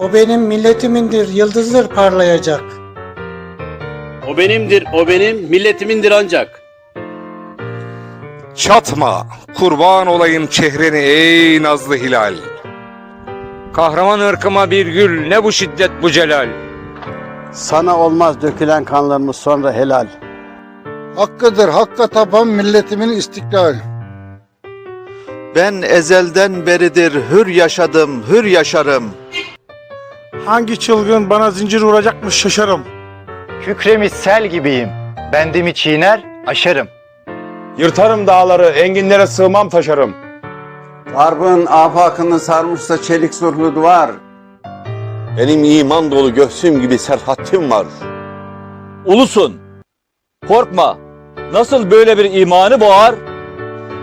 O benim milletimindir, yıldızdır parlayacak. O benimdir, o benim, milletimindir ancak. Çatma, kurban olayım çehreni ey nazlı hilal. Kahraman ırkıma bir gül ne bu şiddet bu celal. Sana olmaz dökülen kanlarımız sonra helal. Hakkıdır hakka tapan milletimin istiklal. Ben ezelden beridir hür yaşadım, hür yaşarım. Hangi çılgın bana zincir vuracakmış şaşarım. Kükremiş sel gibiyim. Bendimi çiğner, aşarım. Yırtarım dağları, enginlere sığmam taşarım. Garbın afakını sarmışsa çelik zırhlı duvar. Benim iman dolu göğsüm gibi serhattim var. Ulusun. Korkma. Nasıl böyle bir imanı boğar?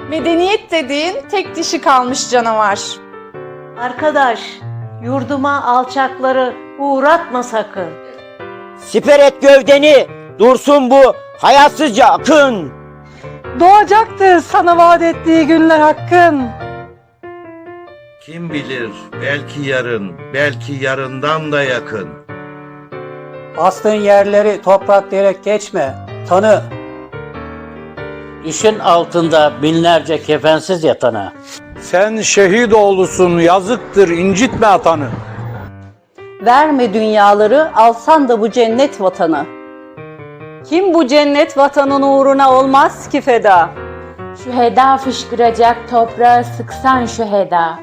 Medeniyet dediğin tek dişi kalmış canavar. Arkadaş, yurduma alçakları uğratma sakın. Siper et gövdeni. Dursun bu hayatsızca akın. Doğacaktır sana vaat ettiği günler hakkın. Kim bilir belki yarın, belki yarından da yakın. Bastığın yerleri toprak diyerek geçme. Tanı. Düşün altında binlerce kefensiz yatana. Sen şehit oğlusun, yazıktır, incitme atanı. Verme dünyaları alsan da bu cennet vatanı. Kim bu cennet vatanın uğruna olmaz ki feda? Şu heda fışkıracak toprağı sıksan şu heda.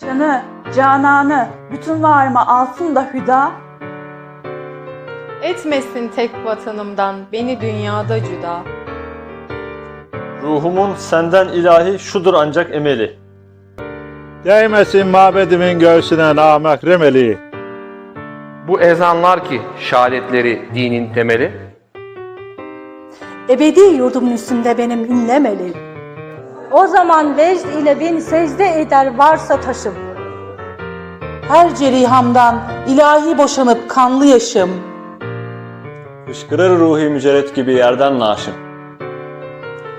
Canı, cananı, bütün varımı alsın da hüda. Etmesin tek vatanımdan beni dünyada cüda. Ruhumun senden ilahi şudur ancak emeli. Değmesin mabedimin göğsüne namek remeli. Bu ezanlar ki şehadetleri dinin temeli. Ebedi yurdumun üstünde benim inlemeli. O zaman vecd ile beni secde eder varsa taşım. Her cerihamdan ilahi boşanıp kanlı yaşım. Fışkırır ruhi mücerret gibi yerden naşım.